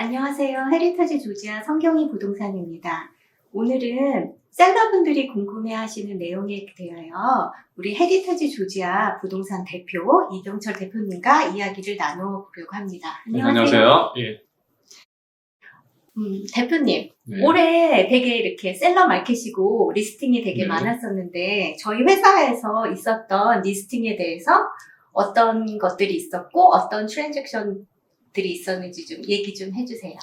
안녕하세요. 헤리터지 조지아 성경이 부동산입니다. 오늘은 셀러분들이 궁금해하시는 내용에 대하여 우리 헤리터지 조지아 부동산 대표 이경철 대표님과 이야기를 나눠보려고 합니다. 네, 안녕하세요. 예. 음, 대표님, 네. 올해 되게 이렇게 셀러 마켓이고 리스팅이 되게 네. 많았었는데 저희 회사에서 있었던 리스팅에 대해서 어떤 것들이 있었고 어떤 트랜잭션 들이 있었는지 좀 얘기 좀 해주세요.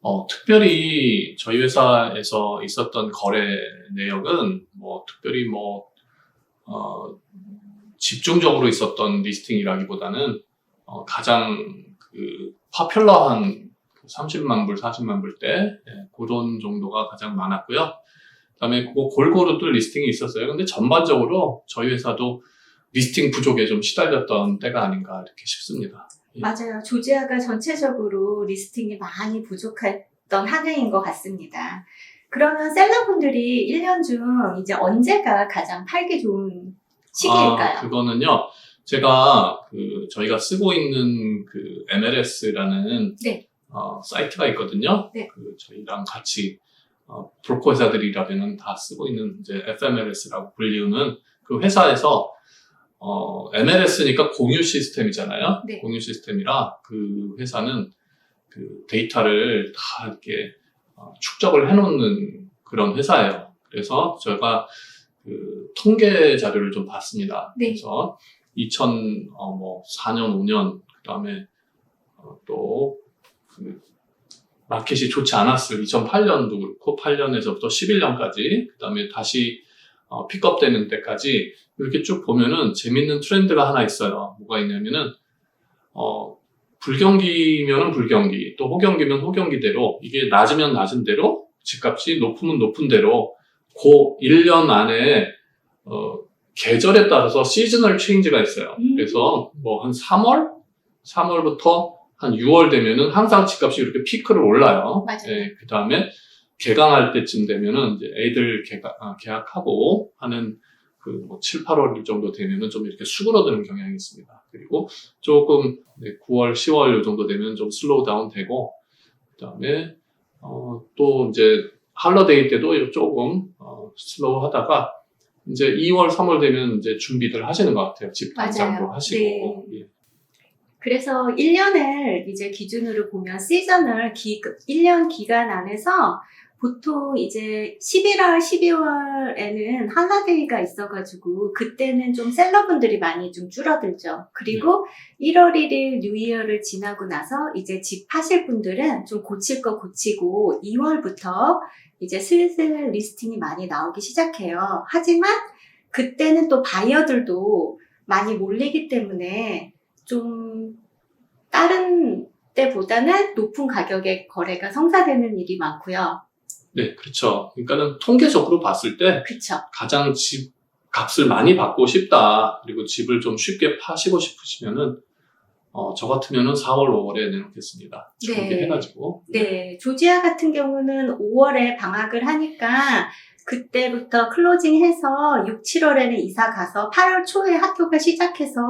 어, 특별히 저희 회사에서 있었던 거래 내역은 뭐 특별히 뭐 어, 집중적으로 있었던 리스팅이라기보다는 어, 가장 그 파퓰러한 30만 불, 40만 불대 예, 그런 정도가 가장 많았고요. 그다음에 그거 골고루 또 리스팅이 있었어요. 근데 전반적으로 저희 회사도 리스팅 부족에 좀 시달렸던 때가 아닌가 이렇게 싶습니다. 예. 맞아요. 조지아가 전체적으로 리스팅이 많이 부족했던 한 해인 것 같습니다. 그러면 셀러분들이 1년 중 이제 언제가 가장 팔기 좋은 시기일까요? 아, 그거는요. 제가 그 저희가 쓰고 있는 그 MLS라는 네. 어, 사이트가 있거든요. 네. 그 저희랑 같이 어, 브로커 회사들이라면 다 쓰고 있는 이제 FMLS라고 불리우는 그 회사에서 어, MLS니까 공유 시스템이잖아요. 네. 공유 시스템이라 그 회사는 그 데이터를 다 이렇게 어, 축적을 해놓는 그런 회사예요. 그래서 제가 그 통계 자료를 좀 봤습니다. 네. 그래서 2004년, 5년 그 다음에 어, 또그 마켓이 좋지 않았을 2008년도 그렇고 8년에서부터 11년까지 그 다음에 다시 어, 픽업되는 때까지 이렇게 쭉 보면은 재밌는 트렌드가 하나 있어요. 뭐가 있냐면은 어, 불경기면은 불경기, 또 호경기면 호경기대로 이게 낮으면 낮은 대로 집값이 높으면 높은 대로 그 1년 안에 어, 계절에 따라서 시즈널 체인지가 있어요. 음. 그래서 뭐 한 3월, 3월부터 한 6월 되면은 항상 집값이 이렇게 피크를 올라요. 맞아요. 그 다음에 개강할 때쯤 되면은 이제 애들 개가, 아, 개학하고 하는 그뭐 7, 8월 정도 되면은 좀 이렇게 수그러드는 경향이 있습니다. 그리고 조금 네, 9월, 10월 요 정도 되면 좀 슬로우 다운 되고 그다음에 어, 또 이제 할러데이 때도 조금 어, 슬로우 하다가 이제 2월, 3월 되면 이제 준비들 하시는 것 같아요. 집. 당장도 하시고. 예. 그래서 1년을 이제 기준으로 보면 시즌을 기, 1년 기간 안에서 보통 이제 11월, 12월에는 할라데이가 있어가지고 그때는 좀 셀러분들이 많이 좀 줄어들죠. 그리고 1월 1일 뉴이어를 지나고 나서 이제 집 하실 분들은 좀 고칠 거 고치고 2월부터 이제 슬슬 리스팅이 많이 나오기 시작해요. 하지만 그때는 또 바이어들도 많이 몰리기 때문에 좀 다른 때보다는 높은 가격의 거래가 성사되는 일이 많고요. 네, 그렇죠. 그러니까는 통계적으로 봤을 때 그쵸? 가장 집 값을 많이 받고 싶다. 그리고 집을 좀 쉽게 파시고 싶으시면은 어, 저 같으면은 4월, 5월에 내놓겠습니다. 네. 준비해가지고. 네, 조지아 같은 경우는 5월에 방학을 하니까 그때부터 클로징해서 6, 7월에는 이사 가서 8월 초에 학교가 시작해서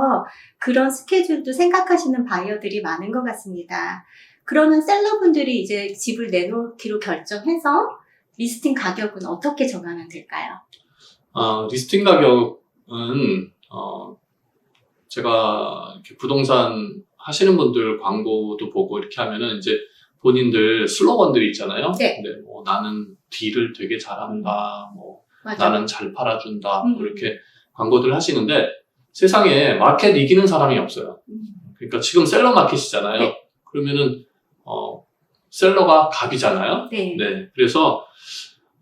그런 스케줄도 생각하시는 바이어들이 많은 것 같습니다. 그러면 셀러분들이 이제 집을 내놓기로 결정해서 리스팅 가격은 어떻게 정하면 될까요? 아, 리스팅 가격은 어, 제가 이렇게 부동산 하시는 분들 광고도 보고 이렇게 하면은 이제 본인들 슬로건들이 있잖아요. 네. 뭐 나는 딜을 되게 잘한다. 뭐 맞아요. 나는 잘 팔아준다. 음. 뭐 이렇게 광고들 하시는데 세상에 마켓 이기는 사람이 없어요. 음. 그러니까 지금 셀러 마켓이잖아요. 네. 그러면은 어, 셀러가 갑이잖아요. 네. 네. 그래서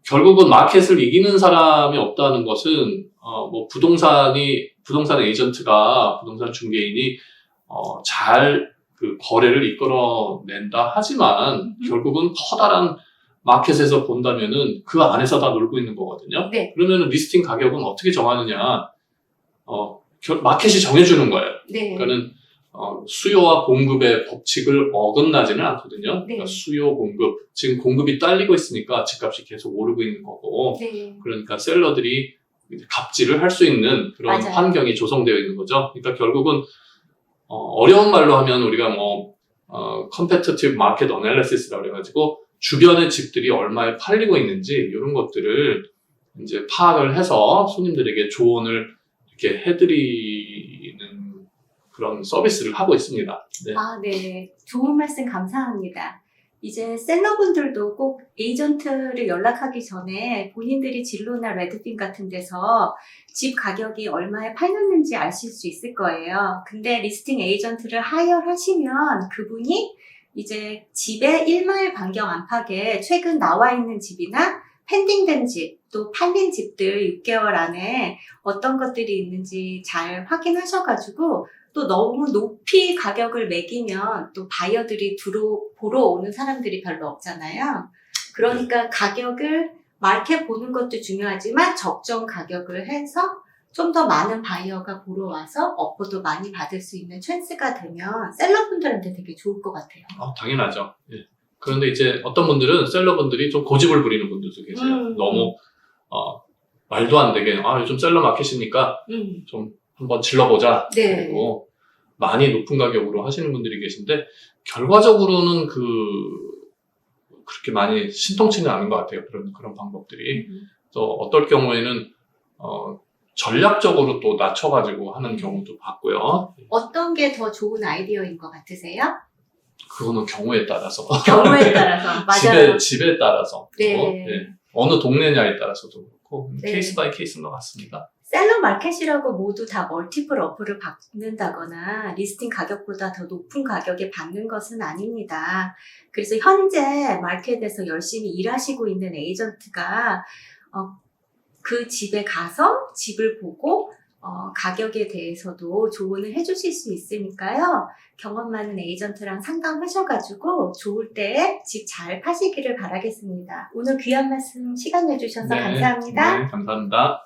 결국은 마켓을 이기는 사람이 없다는 것은 어, 뭐 부동산이 부동산 에이전트가 부동산 중개인이 어, 잘 그 거래를 이끌어낸다 하지만 음. 결국은 커다란 마켓에서 본다면은 그 안에서 다 놀고 있는 거거든요. 네. 그러면은 리스팅 가격은 어떻게 정하느냐? 어, 결- 마켓이 정해주는 거예요. 네. 그러니까는 어, 수요와 공급의 법칙을 어긋나지는 않거든요. 네. 그러니까 수요 공급 지금 공급이 딸리고 있으니까 집값이 계속 오르고 있는 거고 네. 그러니까 셀러들이 갑질을 할 수 있는 그런 맞아요. 환경이 조성되어 있는 거죠. 그러니까 결국은 어, 어려운 말로 하면 우리가 뭐 어, competitive market analysis라고 그래가지고 주변의 집들이 얼마에 팔리고 있는지 이런 것들을 이제 파악을 해서 손님들에게 조언을 이렇게 해드리는 그런 서비스를 하고 있습니다. 네. 아, 네. 좋은 말씀 감사합니다. 이제 셀러분들도 꼭 에이전트를 연락하기 전에 본인들이 진로나 레드핀 같은 데서 집 가격이 얼마에 팔렸는지 아실 수 있을 거예요. 근데 리스팅 에이전트를 하여하시면 그분이 이제 집의 1마일 반경 안팎에 최근 나와 있는 집이나 펜딩된 집, 또 팔린 집들 6개월 안에 어떤 것들이 있는지 잘 확인하셔가지고 또 너무 높이 가격을 매기면 또 바이어들이 들어 보러 오는 사람들이 별로 없잖아요. 그러니까 가격을 마켓 보는 것도 중요하지만 적정 가격을 해서 좀 더 많은 바이어가 보러 와서 어퍼도 많이 받을 수 있는 찬스가 되면 셀러분들한테 되게 좋을 것 같아요. 어, 당연하죠. 예. 그런데 이제 어떤 분들은 셀러분들이 좀 고집을 부리는 분들도 계세요. 음. 너무 어, 말도 안 되게 아 요즘 셀러 마켓이니까 음. 좀 한번 질러보자. 네. 그리고 많이 높은 가격으로 하시는 분들이 계신데 결과적으로는 그 그렇게 많이 신통치는 않은 것 같아요. 그런 그런 방법들이. 음. 또 어떨 경우에는 어, 전략적으로 또 낮춰가지고 하는 음. 경우도 봤고요. 어떤 게 더 좋은 아이디어인 것 같으세요? 그거는 경우에 따라서 경우에 따라서 집에 맞아요. 집에 따라서 또, 네. 예. 어느 동네냐에 따라서도 그렇고 네. 케이스 바이 케이스인 것 같습니다. 셀러 마켓이라고 모두 다 멀티플 어플을 받는다거나 리스팅 가격보다 더 높은 가격에 받는 것은 아닙니다. 그래서 현재 마켓에서 열심히 일하시고 있는 에이전트가 어, 그 집에 가서 집을 보고 어, 가격에 대해서도 조언을 해주실 수 있으니까요. 경험 많은 에이전트랑 상담하셔가지고 좋을 때에 집잘 파시기를 바라겠습니다. 오늘 귀한 말씀 시간 내주셔서 감사합니다. 네, 감사합니다.